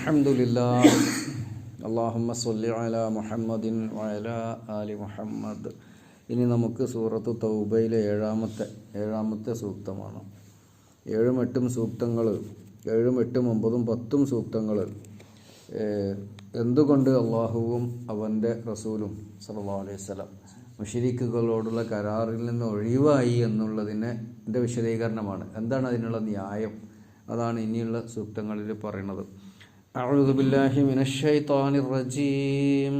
الحمد لله اللهم صل على محمد وعلى آل محمد ഇനി നമുക്ക് സൂറത്ത് തൗബയിലെ ഏഴാമത്തെ ഏഴാമത്തെ സൂക്തമാണ് ഏഴും എട്ടും സൂക്തങ്ങൾ ഏഴും എട്ടും ഒമ്പതും പത്തും സൂക്തങ്ങൾ എന്തുകൊണ്ട് അള്ളാഹുവും അവൻ്റെ റസൂലും സല്ലല്ലാഹു അലൈഹി വസല്ലം മുഷരിക്കുകളോടുള്ള കരാറിൽ നിന്ന് ഒഴിവായി എന്നുള്ളതിനെ എൻ്റെ വിശദീകരണമാണ് എന്താണ് അതിനുള്ള ന്യായം അതാണ് ഇനിയുള്ള സൂക്തങ്ങളിൽ പറയുന്നത് أعوذ بالله من الشيطان الرجيم.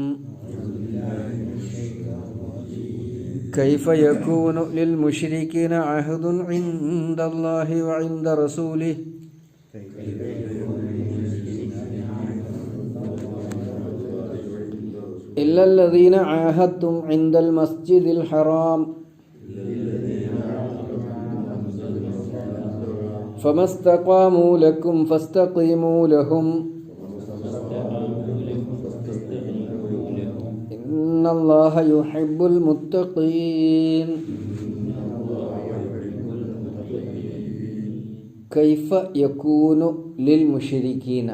كيف يكون للمشركين عهد عند الله وعند رسوله؟ إلا الذين عاهدتم عند المسجد الحرام. فما استقاموا لكم فاستقيموا لهم. الله يحب المتقين كيف يكون للمشركين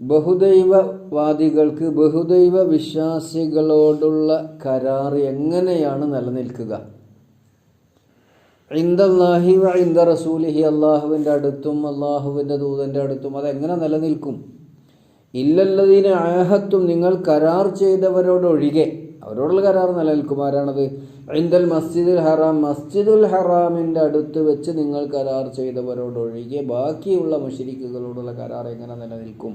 ബഹുദൈവവാദികൾക്ക് ബഹുദൈവ വിശ്വാസികളോടുള്ള കരാർ എങ്ങനെയാണ് നിലനിൽക്കുക ഇന്ദല്ലാഹി വ ഇന്ദ റസൂലിഹി അള്ളാഹുവിൻ്റെ അടുത്തും അള്ളാഹുവിൻ്റെ ദൂതൻ്റെ അടുത്തും അതെങ്ങനെ നിലനിൽക്കും ഇല്ലല്ലതീന ആഹത്തും നിങ്ങൾ കരാർ ചെയ്തവരോടൊഴികെ അവരോടുള്ള കരാർ നിലനിൽക്കും ആരാണത് ഇന്ദൽ മസ്ജിദുൽ ഹറാം മസ്ജിദുൽ ഹറാമിന്റെ അടുത്ത് വെച്ച് നിങ്ങൾ കരാർ ചെയ്തവരോടൊഴികെ ബാക്കിയുള്ള മുഷരിക്കുകളോടുള്ള കരാർ എങ്ങനെ നിലനിൽക്കും?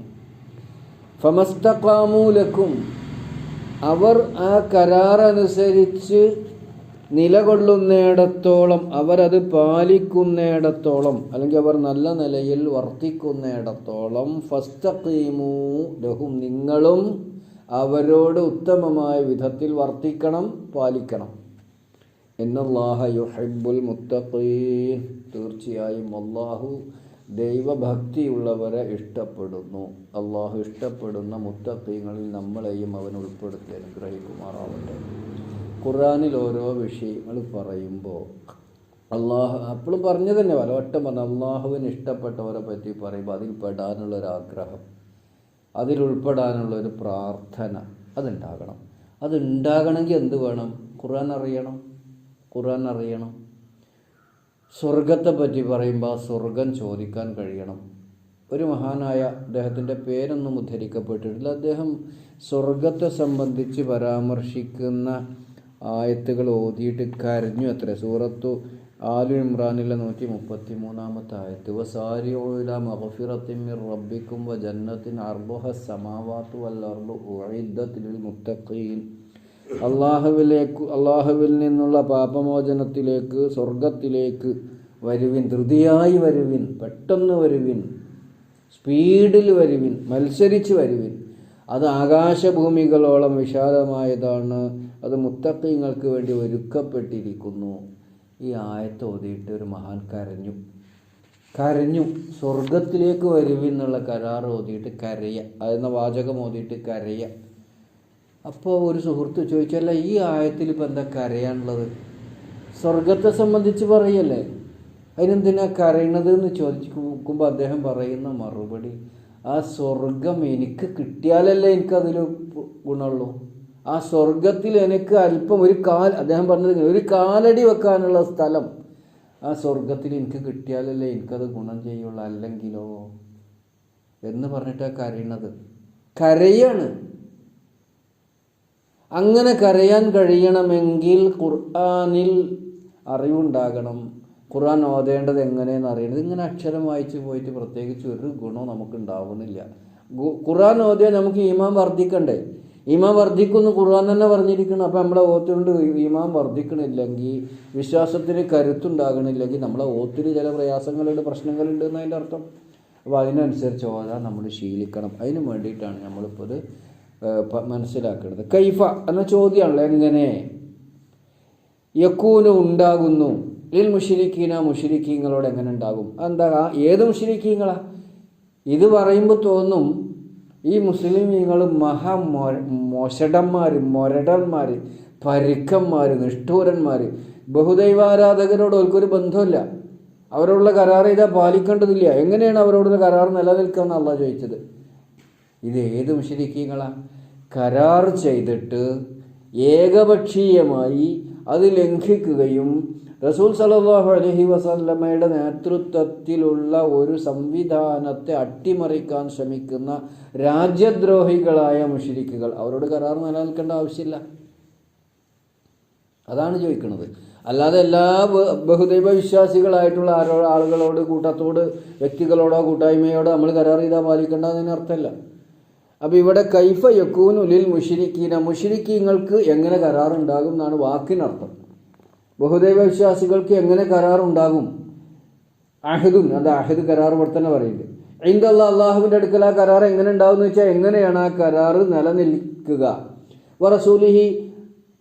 ഫമസ്തക്കാമൂലക്കും അവർ ആ കരാർ അനുസരിച്ച് നിലകൊള്ളുന്നിടത്തോളം അവരത് പാലിക്കുന്നിടത്തോളം അല്ലെങ്കിൽ അവർ നല്ല നിലയിൽ വർത്തിക്കുന്നിടത്തോളം ഫസ്തഖീമൂ ലഹും നിങ്ങളും അവരോട് ഉത്തമമായ വിധത്തിൽ വർത്തിക്കണം പാലിക്കണം. എന്നല്ലാഹ യുഹിബുൽ മുത്തഖീൻ. തീർച്ചയായും അള്ളാഹു ദൈവഭക്തിയുള്ളവരെ ഇഷ്ടപ്പെടുന്നു. അള്ളാഹു ഇഷ്ടപ്പെടുന്ന മുത്തഖീങ്ങളിൽ നമ്മളെയും അവൻ ഉൾപ്പെടുത്തി അനുഗ്രഹിക്കുമാറാവട്ടെ. ഖുറാനിൽ ഓരോ വിഷയങ്ങൾ പറയുമ്പോൾ അള്ളാഹു അപ്പോഴും പറഞ്ഞു തന്നെ പലവട്ടം പറഞ്ഞു അള്ളാഹുവിന് ഇഷ്ടപ്പെട്ടവരെ പറ്റി പറയുമ്പോൾ അതിൽ ആഗ്രഹം അതിൽ ഉൾപ്പെടാനുള്ളൊരു പ്രാർത്ഥന അതുണ്ടാകണം. അതുണ്ടാകണമെങ്കിൽ എന്ത് വേണം? ഖുർആൻ അറിയണം. ഖുർആൻ അറിയണം. സ്വർഗത്തെ പറ്റി പറയുമ്പോൾ സ്വർഗം ചോദിക്കാൻ കഴിയണം. ഒരു മഹാനായ അദ്ദേഹത്തിന്റെ പേരൊന്നും ഉദ്ധരിക്കപ്പെട്ടിട്ടില്ല. അദ്ദേഹം സ്വർഗത്തെ സംബന്ധിച്ച് പരാമർശിക്കുന്ന ആയത്തുകൾ ഓതിയിട്ട് കരഞ്ഞു അത്ര. സൂറത്തു ആലു ഇമ്രാനിലെ നൂറ്റി മുപ്പത്തി മൂന്നാമത്തെ ആയത്ത് വസാരിയോല മഹഫിറത്തിമിർ റബ്ബിക്കും വ ജന്നത്തിൻ അർബുഹ സമാവാത്തു വല്ലർബു ഉഇദ്ദത്തിൽ മുത്തഖീൻ. അള്ളാഹുവിലേക്ക് അള്ളാഹുവിൽ നിന്നുള്ള പാപമോചനത്തിലേക്ക് സ്വർഗത്തിലേക്ക് വരുവിൻ ധൃതിയായി വരുവിൻ പെട്ടെന്ന് വരുവിൻ സ്പീഡിൽ വരുവിൻ മത്സരിച്ച് വരുവിൻ അത് ആകാശഭൂമികളോളം വിശാലമായതാണ്. അത് മുത്തക്കിങ്ങൾക്ക് വേണ്ടി ഒരുക്കപ്പെട്ടിരിക്കുന്നു. ഈ ആയത്ത് ഓതിയിട്ട് ഒരു മഹാൻ കരഞ്ഞു. കരഞ്ഞു. സ്വർഗത്തിലേക്ക് വരുവെന്നുള്ള കരാർ ഓതിയിട്ട് കരയ. അതെന്ന വാചകം ഓതിയിട്ട് കരയ. അപ്പോൾ ഒരു സുഹൃത്ത് ചോദിച്ചല്ല ഈ ആയത്തിൽ ഇപ്പം എന്താ കരയാനുള്ളത്? സ്വർഗത്തെ സംബന്ധിച്ച് പറയല്ലേ? അതിനെന്തിനാ കരയണത് എന്ന് ചോദിക്കുമ്പോൾ അദ്ദേഹം പറയുന്ന മറുപടി ആ സ്വർഗം എനിക്ക് കിട്ടിയാലല്ലേ എനിക്കതിൽ ഗുണമുള്ളൂ. ആ സ്വർഗത്തിൽ എനിക്ക് അല്പം ഒരു കാൽ അദ്ദേഹം പറഞ്ഞത് ഒരു കാലടി വെക്കാനുള്ള സ്ഥലം ആ സ്വർഗത്തിൽ എനിക്ക് കിട്ടിയാലല്ലേ എനിക്കത് ഗുണം ചെയ്യുള്ളൂ അല്ലെങ്കിലോ? എന്ന് പറഞ്ഞിട്ടാണ് കരയണത്. കരയാണ്. അങ്ങനെ കരയാൻ കഴിയണമെങ്കിൽ ഖുർആാനിൽ അറിവുണ്ടാകണം. ഖുർആൻ ഓതേണ്ടത് എങ്ങനെയെന്ന് അറിയണത് ഇങ്ങനെ അക്ഷരം വായിച്ച് പോയിട്ട് പ്രത്യേകിച്ച് ഒരു ഗുണവും നമുക്ക് ഉണ്ടാവുന്നില്ല ഖുർആൻ ഓതിയാൽ നമുക്ക് ഈമാൻ വർദ്ധിക്കണ്ടേ? ഈമാൻ വർദ്ധിക്കുമെന്ന് ഖുർആൻ തന്നെ പറഞ്ഞിരിക്കണം അപ്പം നമ്മളെ ഓത്തുകൊണ്ട് ഈമാൻ വർദ്ധിക്കണില്ലെങ്കിൽ വിശ്വാസത്തിന് കരുത്തുണ്ടാകണില്ലെങ്കിൽ നമ്മളെ ഓത്തിൽ ചില പ്രയാസങ്ങളുണ്ട് പ്രശ്നങ്ങളുണ്ട് എന്നതിന്റെ അർത്ഥം. അപ്പോൾ അതിനനുസരിച്ച് ഓതാൻ നമ്മൾ ശീലിക്കണം. അതിന് വേണ്ടിയിട്ടാണ് നമ്മളിപ്പോൾ ഇത് മനസ്സിലാക്കേണ്ടത്. കൈഫ എന്ന ചോദ്യമാണല്ലോ എങ്ങനെ? യക്കൂന് ഉണ്ടാകുന്നു. ലിൽ മുഷിരിക്കീന മുഷിരിക്കീങ്ങളോട് എങ്ങനെ ഉണ്ടാകും? എന്താ ഏത് മുഷിരിക്കീങ്ങളാ ഇത് പറയുമ്പോൾ തോന്നും ഈ മുസ്ലിമീങ്ങൾ മഹാ മോശടന്മാർ മൊരടന്മാർ പരുക്കന്മാർ നിഷ്ഠൂരന്മാർ ബഹുദൈവാരാധകരോട് അവർക്കൊരു ബന്ധമില്ല അവരോടുള്ള കരാർ ഇതാ പാലിക്കേണ്ടതില്ല. എങ്ങനെയാണ് അവരോടുള്ള കരാർ നിലനിൽക്കുക അല്ല ചോദിച്ചത്? ഇത് ഏത് മുഷിരിക്കീങ്ങളാ കരാർ ചെയ്തിട്ട് ഏകപക്ഷീയമായി അത് ലംഘിക്കുകയും റസൂൽ സലഹു അലഹി വസല്ലമ്മയുടെ നേതൃത്വത്തിലുള്ള ഒരു സംവിധാനത്തെ അട്ടിമറിക്കാൻ ശ്രമിക്കുന്ന രാജ്യദ്രോഹികളായ മുഷിരിക്കുകൾ. അവരോട് കരാർ നിലനിൽക്കേണ്ട ആവശ്യമില്ല. അതാണ് ചോദിക്കുന്നത്. അല്ലാതെ എല്ലാ ബഹുദൈവ വിശ്വാസികളായിട്ടുള്ള ആരോ ആളുകളോട് കൂട്ടത്തോട് വ്യക്തികളോടോ കൂട്ടായ്മയോടോ നമ്മൾ കരാർ ചെയ്താൽ പാലിക്കേണ്ടതിന് അർത്ഥമല്ല. അപ്പോൾ ഇവിടെ കൈഫ യക്കൂനുലിൽ മുഷിരിക്കീന മുഷിരിക്കീങ്ങൾക്ക് എങ്ങനെ കരാറുണ്ടാകും എന്നാണ് വാക്കിനർത്ഥം. ബഹുദൈവ വിശ്വാസികൾക്ക് എങ്ങനെ കരാറുണ്ടാകും? അഹദുൻ അത് അഹദ് കരാർ ഇവിടെ തന്നെ പറയുന്നത് അല്ല അള്ളാഹുവിന്റെ അടുക്കൽ ആ കരാർ എങ്ങനെ ഉണ്ടാവും എന്ന് വെച്ചാൽ എങ്ങനെയാണ് ആ കരാർ നിലനിൽക്കുക? വറസൂലിഹി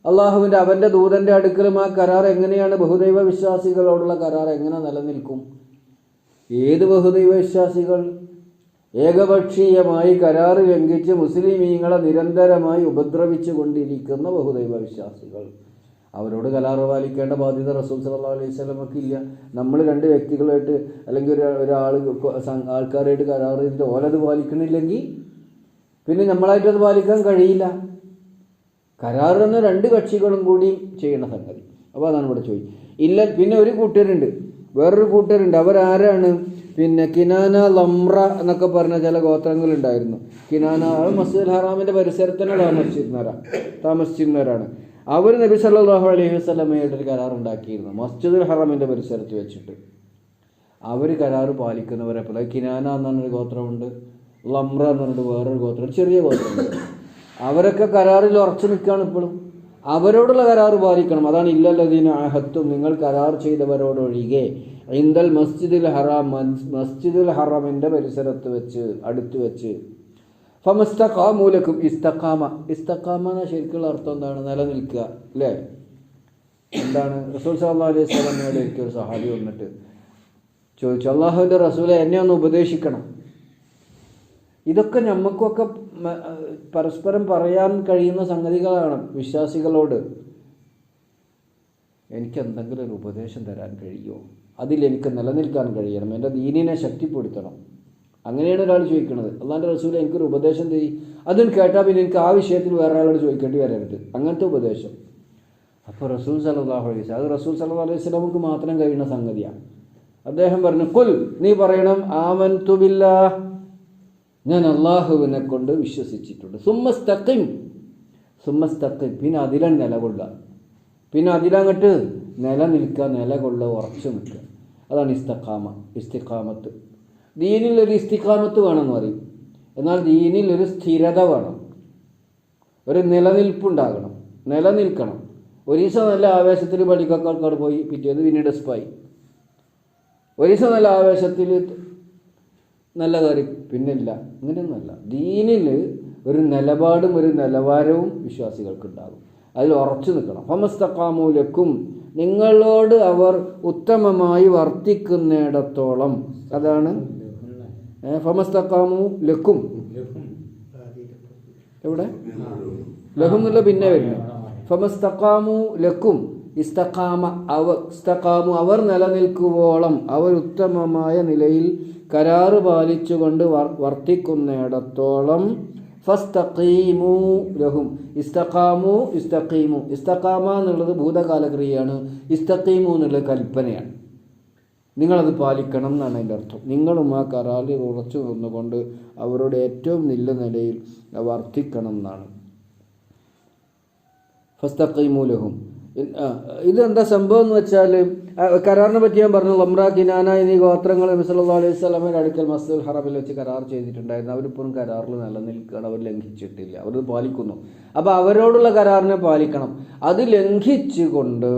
അള്ളാഹുവിന്റെ അവന്റെ ദൂതന്റെ അടുക്കലും ആ കരാർ എങ്ങനെയാണ് ബഹുദൈവ വിശ്വാസികളോടുള്ള കരാർ എങ്ങനെ നിലനിൽക്കും? ഏത് ബഹുദൈവ വിശ്വാസികൾ ഏകപക്ഷീയമായി കരാർ ലംഘിച്ച് മുസ്ലിമീങ്ങളെ നിരന്തരമായി ഉപദ്രവിച്ചു കൊണ്ടിരിക്കുന്ന ബഹുദൈവ വിശ്വാസികൾ. അവരോട് കരാർ പാലിക്കേണ്ട ബാധ്യത റസൂൽ സല്ലല്ലാഹു അലൈഹി സ്വലമൊക്കെ ഇല്ല. നമ്മൾ രണ്ട് വ്യക്തികളായിട്ട് അല്ലെങ്കിൽ ഒരു ഒരാൾ ആൾക്കാരായിട്ട് കരാർ ചെയ്തിട്ട് ഓലത് പാലിക്കണില്ലെങ്കിൽ പിന്നെ നമ്മളായിട്ട് അത് പാലിക്കാൻ കഴിയില്ല. കരാറെന്ന് രണ്ട് കക്ഷികളും കൂടി ചെയ്യുന്ന സംഗതി. അപ്പോൾ അതാണ് ഇവിടെ ചോദിച്ചത് ഇല്ല പിന്നെ ഒരു കൂട്ടരുണ്ട്. വേറൊരു കൂട്ടരുണ്ട്. അവരാരാണ്? പിന്നെ കിനാന ലംറ എന്നൊക്കെ പറഞ്ഞ ചില ഗോത്രങ്ങളുണ്ടായിരുന്നു. കിനാന മസ്ജിദ് ഹറാമിന്റെ പരിസരത്ത് താമസിച്ചിരുന്നവരാണ് താമസിച്ചിരുന്നവരാ താമസിച്ചിരുന്നവരാണ്. അവർ നബി സല്ലാഹു അലൈഹി വസല്ലമയുടെ ഒരു കരാർ ഉണ്ടാക്കിയിരുന്നു. മസ്ജിദുൽ ഹറമിന്റെ പരിസരത്ത് വെച്ചിട്ട്. അവർ കരാർ പാലിക്കുന്നവരെ പോലെ. കിനാന എന്ന് പറഞ്ഞൊരു ഗോത്രമുണ്ട്. ലംറ എന്ന് പറഞ്ഞിട്ട് വേറൊരു ഗോത്രം. ചെറിയ ഗോത്രമുണ്ട് അവരൊക്കെ കരാറിൽ ഉറച്ചു നിൽക്കുകയാണ് ഇപ്പോഴും. അവരോടുള്ള കരാർ പാലിക്കണം. അതാണ് ഇല്ലല്ലതീന ആഹത്തും നിങ്ങൾ കരാർ ചെയ്തവരോടൊഴികെ ഇന്ദൽ മസ്ജിദുൽ ഹറാം മസ്ജിദുൽ ഹറമിന്റെ പരിസരത്ത് വെച്ച് അടുത്ത് വെച്ച് ഫമസ്തഖാമൂലക്കും ഇസ്തഖാമ. ഇസ്തഖാമ എന്ന ശരിക്കുള്ള അർത്ഥം എന്താണ്? നിലനിൽക്കുക അല്ലേ? എന്താണ്? റസൂൽ സാഹു അലൈഹി സ്വലമയുടെ എനിക്ക് ഒരു സഹാബി വന്നിട്ട് ചോദിച്ചു അള്ളാഹുവിന്റെ റസൂലെ എന്നെ ഒന്ന് ഉപദേശിക്കണം. ഇതൊക്കെ നമുക്കൊക്കെ പരസ്പരം പറയാൻ കഴിയുന്ന സംഗതികളാണ് വിശ്വാസികളോട്. എനിക്ക് എന്തെങ്കിലും ഒരു ഉപദേശം തരാൻ കഴിയുമോ? അതിൽ എനിക്ക് നിലനിൽക്കാൻ കഴിയണം. എന്റെ ദീനിനെ ശക്തിപ്പെടുത്തണം. അങ്ങനെയാണ് ഒരാൾ ചോദിക്കുന്നത് അള്ളാന്റെ റസൂൽ എനിക്കൊരു ഉപദേശം തരി. അതും കേട്ടാൽ പിന്നെ എനിക്ക് ആ വിഷയത്തിൽ വേറെ ആളോട് ചോദിക്കേണ്ടി വരരുത്. അങ്ങനത്തെ ഉപദേശം. അപ്പോൾ റസൂൽ സല്ലല്ലാഹു അലൈഹി അത് റസൂൽ സല്ലല്ലാഹു അലൈഹി സ്വലാമുക്ക് മാത്രം കഴിയുന്ന സംഗതിയാണ്. അദ്ദേഹം പറഞ്ഞു കുൽ നീ പറയണം ആമൻ തുബില്ല ഞാൻ അള്ളാഹുവിനെ കൊണ്ട് വിശ്വസിച്ചിട്ടുണ്ട്. സുമ്മസ്തക്കയും സുമ്മസ്തക്ക പിന്നെ അതിലാണ് നിലകൊള്ളുക. പിന്നെ അതിലങ്ങട്ട് നിലനിൽക്കുക നിലകൊള്ളുക ഉറച്ചു നിൽക്കുക. അതാണ് ഇസ്തഖാമ ഇസ്തിഖാമത്ത്. ദീനിൽ ഒരു ഇസ്തിഖാമത്ത് എന്ന് പറയും. എന്നാൽ ദീനിൽ ഒരു സ്ഥിരത വേണം. ഒരു നിലനിൽപ്പുണ്ടാകണം. നിലനിൽക്കണം. ഒരു ദിവസം നല്ല ആവേശത്തിൽ പള്ളിക്കൊക്കെ ആൾക്കാർ പോയി പിറ്റേന്ന് പിന്നീട് സ്പായി. ഒരു ദിവസം നല്ല ആവേശത്തിൽ നല്ല കാര്യം പിന്നില്ല. അങ്ങനെയൊന്നുമല്ല ദീനിൽ ഒരു നിലപാടും ഒരു നിലവാരവും വിശ്വാസികൾക്ക് ഉണ്ടാകും അതിൽ ഉറച്ചു നിൽക്കണം. ഫമസ്തക്കാമൂലക്കും നിങ്ങളോട് അവർ ഉത്തമമായി വർത്തിക്കുന്നിടത്തോളം. അതാണ് ഫമസ്തക്കാമു ലക്കും എവിടെ? ലഹും എന്നുള്ള പിന്നെ വരുന്നു ഫമസ്തക്കാമു ലക്കും ഇസ്തഖാമ അവ ഇസ്തഖാമു അവർ നിലനിൽക്കുവോളം അവർ ഉത്തമമായ നിലയിൽ കരാറ് പാലിച്ചുകൊണ്ട് വർ- വർത്തിക്കുന്നിടത്തോളം ഫസ്തഖീമു ലഹും. ഇസ്തഖാമു ഇസ്തഖീമു. ഇസ്തഖാമ എന്നുള്ളത് ഭൂതകാല ക്രിയയാണ് ഇസ്തഖീമു എന്നുള്ളത് കൽപ്പനയാണ്. നിങ്ങളത് പാലിക്കണം എന്നാണ് അതിന്റെ അർത്ഥം. നിങ്ങളും ആ കരാറിൽ ഉറച്ചു നിന്നുകൊണ്ട് അവരോട് ഏറ്റവും നല്ല നിലയിൽ വർദ്ധിക്കണം എന്നാണ്. ഫസ്തഖീമൂലഹും ഇതെന്താ സംഭവം എന്ന് വെച്ചാൽ കരാറിനെ പറ്റി ഞാൻ പറഞ്ഞു ലംറ കിനാന എന്നീ ഗോത്രങ്ങൾ നബി സല്ലല്ലാഹു അലൈഹി സ്വലാമിന്റെ അടുക്കൽ മസ്ദുൽ ഹറബിൽ വെച്ച് കരാർ ചെയ്തിട്ടുണ്ടായിരുന്നു. അവരിപ്പോഴും കരാറിൽ നിലനിൽക്കുകയാണ് അവർ ലംഘിച്ചിട്ടില്ല. അവർ പാലിക്കുന്നു. അപ്പോൾ അവരോടുള്ള കരാറിനെ പാലിക്കണം. അത് ലംഘിച്ചുകൊണ്ട്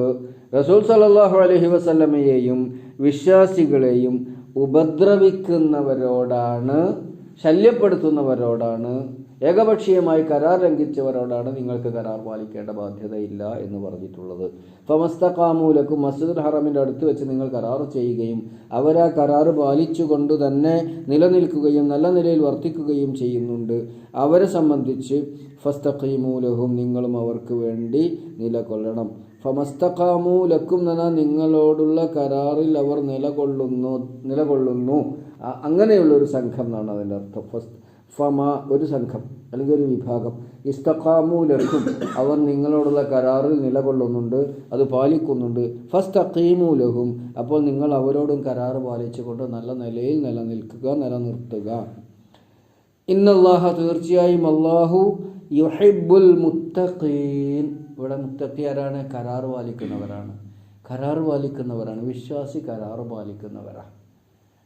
റസൂൽ സല്ലല്ലാഹു അലഹി വസല്ലമയെയും വിശ്വാസികളെയും ഉപദ്രവിക്കുന്നവരോടാണ് ശല്യപ്പെടുത്തുന്നവരോടാണ് ഏകപക്ഷീയമായി കരാർ ലംഘിച്ചവരോടാണ് നിങ്ങൾക്ക് കരാർ പാലിക്കേണ്ട ബാധ്യതയില്ല എന്ന് പറഞ്ഞിട്ടുള്ളത്. ഫമസ്തഖാമൂലക്കും മസ്ജിദുൽ ഹറമിന്റെ അടുത്ത് വെച്ച് നിങ്ങൾ കരാർ ചെയ്യുകയും അവരാ കരാർ പാലിച്ചുകൊണ്ട് തന്നെ നിലനിൽക്കുകയും നല്ല നിലയിൽ വർത്തിക്കുകയും ചെയ്യുന്നുണ്ട്. അവരെ സംബന്ധിച്ച് ഫസ്തഖീമൂലഹും നിങ്ങളും അവർക്ക് വേണ്ടി നിലകൊള്ളണം. ഫമസ്തഖാമൂലക്കും നന നിങ്ങളോടുള്ള കരാറിൽ അവർ നിലകൊള്ളുന്നു നിലകൊള്ളുന്നു. അങ്ങനെയുള്ള ഒരു സംഘം എന്നാണ് അതിന്റെ അർത്ഥം. ഫസ്റ്റ് ഫമ ഒരു സംഘം അല്ലെങ്കിൽ ഒരു വിഭാഗം. ഇസ്തഖാമൂലക്കും അവർ നിങ്ങളോടുള്ള കരാറിൽ നിലകൊള്ളുന്നുണ്ട് അത് പാലിക്കുന്നുണ്ട്. ഫസ്റ്റ് അക്കീമൂലഹും അപ്പോൾ നിങ്ങൾ അവരോടും കരാർ പാലിച്ചുകൊണ്ട് നല്ല നിലയിൽ നിലനിൽക്കുക നിലനിർത്തുക. ഇന്നല്ലാഹ തീർച്ചയായും അള്ളാഹു യുഹിബുൽ മുത്തഖീൻ. ഇവിടെ മുത്തഖി ആരാണ് കരാർ പാലിക്കുന്നവരാണ്. കരാർ പാലിക്കുന്നവരാണ്. വിശ്വാസി കരാർ പാലിക്കുന്നവരാണ്.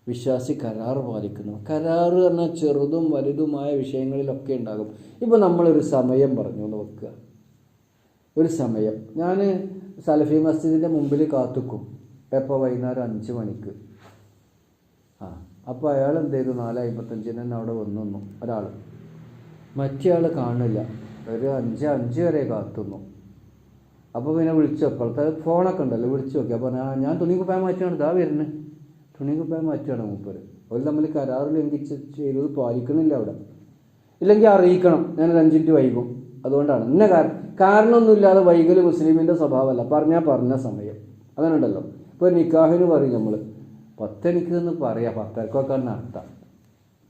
വിശ്വാസി കരാർ പാലിക്കുന്നു. കരാർ പറഞ്ഞാൽ ചെറുതും വലുതുമായ വിഷയങ്ങളിലൊക്കെ ഉണ്ടാകും. ഇപ്പോൾ നമ്മളൊരു സമയം പറഞ്ഞു നോക്കുക ഒരു സമയം. ഞാൻ സലഫി മസ്ജിദിന്റെ മുമ്പിൽ കാത്തുക്കും. എപ്പോൾ വൈകുന്നേരം അഞ്ച് മണിക്ക്. ആ അപ്പോൾ അയാൾ എന്ത് ചെയ്തു നാല് അമ്പത്തഞ്ചിന് തന്നെ അവിടെ വന്നു ഒരാൾ മറ്റേ ആൾ കാണില്ല. ഒരു അഞ്ച് അഞ്ച് വരെ കാത്തുന്നു. അപ്പോൾ പിന്നെ വിളിച്ചു. അപ്പോഴത്തെ ഫോണൊക്കെ ഉണ്ടല്ലോ വിളിച്ചു നോക്കി. അപ്പോൾ ഞാൻ ഞാൻ തുണി കുപ്പായം മാറ്റിയാണ് ഇതാ വരുന്നത് തുണി കുപ്പായം മാറ്റുകയാണ് മൂപ്പര്. അവർ തമ്മിൽ കരാർ ലംഘിച്ച് ചെയ്തത് പാലിക്കണില്ല അവിടെ. ഇല്ലെങ്കിൽ അറിയിക്കണം. ഞാൻ അഞ്ചിന്റെ വൈകും. അതുകൊണ്ടാണ്. ഇന്ന കാരണം കാരണമൊന്നുമില്ലാതെ വൈകൽ മുസ്ലിമിന്റെ സ്വഭാവമല്ല. പറഞ്ഞാൽ പറഞ്ഞ സമയം. അങ്ങനെ ഉണ്ടല്ലോ. ഇപ്പോൾ നിക്കാഹിന് പറയും നമ്മൾ പത്തണിക്ക് എന്ന് പറയാം പത്തരക്കൊക്കെ നടത്താം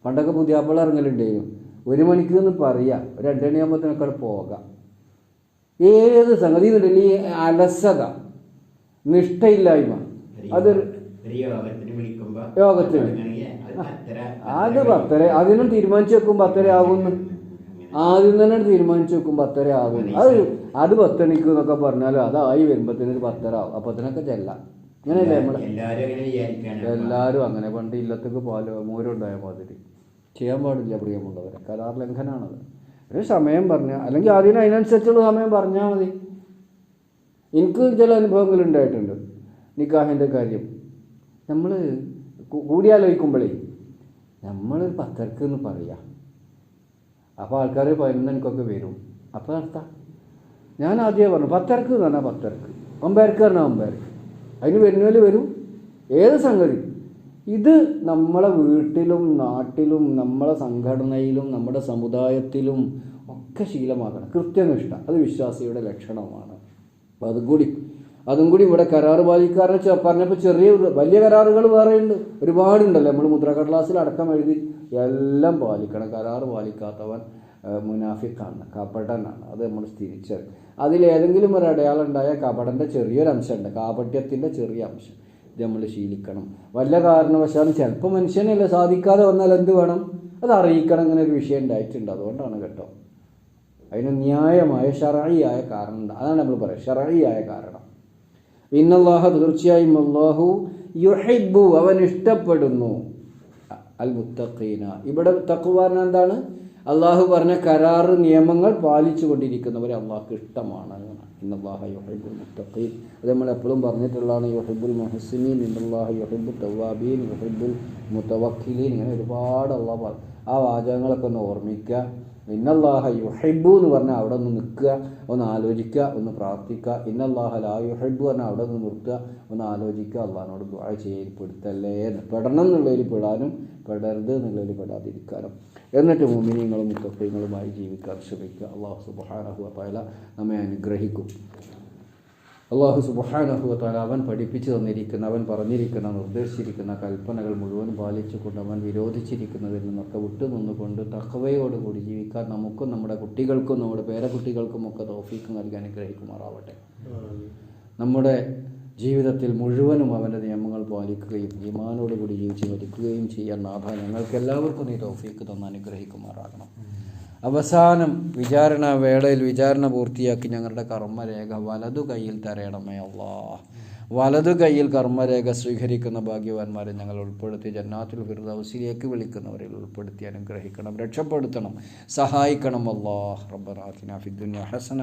പണ്ടൊക്കെ പുതിയാപ്പിള ഇറങ്ങലുണ്ടായിരുന്നു ഒരു മണിക്ക് എന്ന് പറയാം ഒരു രണ്ടണിയാകുമ്പോഴത്തേനൊക്കെ പോകാം. ഏത് സംഗതി ഈ അലസത നിഷ്ഠയില്ലായ്മ. അതൊരു ഒരു യോഗത്തിന് അത് പത്തര അത് അതിനും തീരുമാനിച്ചു വെക്കും പത്തര ആകുന്നു. ആദ്യം തന്നെ തീരുമാനിച്ചു വെക്കും പത്തര ആകുന്നു. അത് അത് പത്തണിക്ക് എന്നൊക്കെ പറഞ്ഞാലും അതായി വരുമ്പോഴത്തേന് ഒരു പത്തര ആവും. അപ്പത്തിനൊക്കെ ചെല്ലാം. അങ്ങനെയല്ലേ നമ്മളെ? എല്ലാരും അങ്ങനെ വിചാരിക്കാണ്. എല്ലാവരും അങ്ങനെ പണ്ട് ഇല്ലത്തേക്ക് പാലോ മോരുണ്ടായ മാതിരി. ചെയ്യാൻ പാടില്ല പ്രിയമുള്ളവരെ. കരാർ ലംഘനമാണത് ഒരു സമയം പറഞ്ഞാൽ അല്ലെങ്കിൽ ആദ്യം അതിനനുസരിച്ചുള്ള സമയം പറഞ്ഞാൽ മതി. എനിക്ക് ചില അനുഭവങ്ങൾ ഉണ്ടായിട്ടുണ്ട് നിക്കാഹിന്റെ കാര്യം. നമ്മൾ കൂടിയാലോചിക്കുമ്പോഴേ നമ്മൾ പത്തരക്ക് എന്ന് പറയാം. അപ്പോൾ ആൾക്കാർ പതിനൊന്നണിക്കൊക്കെ വരും. അപ്പോൾ നടത്താം. ഞാൻ ആദ്യമേ പറഞ്ഞു പത്തരക്ക് എന്ന് പറഞ്ഞാൽ പത്തരക്ക്. ഒമ്പതരക്ക് പറഞ്ഞാൽ ഒമ്പതരക്ക്. അതിന് വരുന്നവർ വരും. ഏത് സംഗതി? ഇത് നമ്മളെ വീട്ടിലും നാട്ടിലും നമ്മളെ സംഘടനയിലും നമ്മുടെ സമുദായത്തിലും ഒക്കെ ശീലമാക്കണം. കൃത്യനിഷ്ഠ. അത് വിശ്വാസിയുടെ ലക്ഷണമാണ്. അപ്പം അതും കൂടി അതും കൂടി ഇവിടെ കരാർ പാലിക്കാരനെ പറഞ്ഞപ്പോൾ ചെറിയ വലിയ കരാറുകൾ വേറെയുണ്ട് ഒരുപാടുണ്ടല്ലോ. നമ്മൾ മുദ്രക്കടലാസിൽ അടക്കം എഴുതി എല്ലാം പാലിക്കണം. കരാർ പാലിക്കാത്തവൻ മുനാഫിക്കാണ് കപടനാണ്. അത് നമ്മൾ തിരിച്ചറിയും അതിലേതെങ്കിലും ഒരു അടയാളം ഉണ്ടായാൽ കപടന്റെ ചെറിയൊരു അംശമുണ്ട് കാപട്യത്തിന്റെ ചെറിയ അംശം. നമ്മൾ ശീലിക്കണം. വല്ല കാരണവശാലും ചിലപ്പോൾ മനുഷ്യനല്ല സാധിക്കാതെ വന്നാൽ എന്ത് വേണം? അത് അറിയിക്കണം അങ്ങനെ ഒരു വിഷയം ഉണ്ടായിട്ടുണ്ട്. അതുകൊണ്ടാണ് കേട്ടോ. അതിന് ന്യായമായ ഷറായിയായ കാരണം അതാണ് നമ്മൾ പറയുക. ഷറായിയായ കാരണം. ഇന്നല്ലാഹ തീർച്ചയായും അള്ളാഹു യുഹൈബു അവൻ ഇഷ്ടപ്പെടുന്നു. അൽ മുത്തഖീന ഇവിടെ തക്കുവാരൻ എന്താണ്? അള്ളാഹു പറഞ്ഞ കരാറ് നിയമങ്ങൾ പാലിച്ചു കൊണ്ടിരിക്കുന്നവരെ അള്ളാഹുക്ക് ഇഷ്ടമാണ് ഇന്നല്ലാഹ യുഹിബുൽ മുത്തഖീൻ. അത് നമ്മൾ എപ്പോഴും പറഞ്ഞിട്ടുള്ളതാണ് യുഹിബുൽ മുഹസിനീൻ ഇന്നല്ലാഹ യുഹിബുൽ തവാബീൻ യുഹിബുൽ മുത്തവക്കിലീൻ ഇങ്ങനെ ഒരുപാട് അള്ളാഹ് ആ വാചകങ്ങളൊക്കെ ഒന്ന് ഓർമ്മിക്കുക. ഇന്നല്ലാഹ യുഹൈബു എന്ന് പറഞ്ഞാൽ അവിടെ ഒന്ന് നിൽക്കുക ഒന്ന് ആലോചിക്കുക ഒന്ന് പ്രാർത്ഥിക്കുക. ഇന്നല്ലാഹ ലാ യുഹൈബു പറഞ്ഞാൽ അവിടെ ഒന്ന് നിർത്തുക ഒന്ന് ആലോചിക്കുക. അള്ളഹാനോട് ദുആ ചെയ്യൽ പെടുത്തല്ലേ എന്ന്. പെടണം എന്നുള്ളതിൽ പെടാനും പെടരുത് എന്നുള്ളതിൽ പെടാതിരിക്കാനും. എന്നിട്ട് മുമിനിങ്ങളും മുത്തഫീങ്ങളുമായി ജീവിക്കാൻ ശ്രമിക്കുക. അള്ളാഹു സുബ്ഹാനഹു വതആല നമ്മെ അനുഗ്രഹിക്കും. അള്ളാഹു സുബാനഹുവത്താൽ അവൻ പഠിപ്പിച്ചു തന്നിരിക്കുന്ന അവൻ പറഞ്ഞിരിക്കുന്ന നിർദ്ദേശിച്ചിരിക്കുന്ന കൽപ്പനകൾ മുഴുവൻ പാലിച്ചുകൊണ്ട് അവൻ വിരോധിച്ചിരിക്കുന്നതിൽ നിന്നൊക്കെ വിട്ടുനിന്നുകൊണ്ട് തക്കവയോടുകൂടി ജീവിക്കാൻ നമുക്കും നമ്മുടെ കുട്ടികൾക്കും നമ്മുടെ പേരക്കുട്ടികൾക്കും ഒക്കെ തോഫീക്ക് നൽകി അനുഗ്രഹിക്കുമാറാവട്ടെ. നമ്മുടെ ജീവിതത്തിൽ മുഴുവനും അവന്റെ നിയമങ്ങൾ പാലിക്കുകയും ഈമാനോടുകൂടി ജീവിച്ച് മരിക്കുകയും ചെയ്യാൻ നാഥ ഞങ്ങൾക്ക് എല്ലാവർക്കും നീ തോഫീക്ക് തന്ന് അനുഗ്രഹിക്കുമാറാകണം. അവസാനം വിചാരണ വേളയിൽ വിചാരണ പൂർത്തിയാക്കി ഞങ്ങളുടെ കർമ്മരേഖ വലതു കയ്യിൽ തരയണമേ അള്ളാ വലതു കയ്യിൽ കർമ്മരേഖ സ്വീകരിക്കുന്ന ഭാഗ്യവാന്മാരെ ഞങ്ങൾ ഉൾപ്പെടുത്തി ജന്നാത്തുൽ ഫിർദൗസിലേക്ക് വിളിക്കുന്നവരിൽ ഉൾപ്പെടുത്തി അനുഗ്രഹിക്കണം രക്ഷപ്പെടുത്തണം സഹായിക്കണം. അള്ളാഹ് റബ്ബർ ഹസന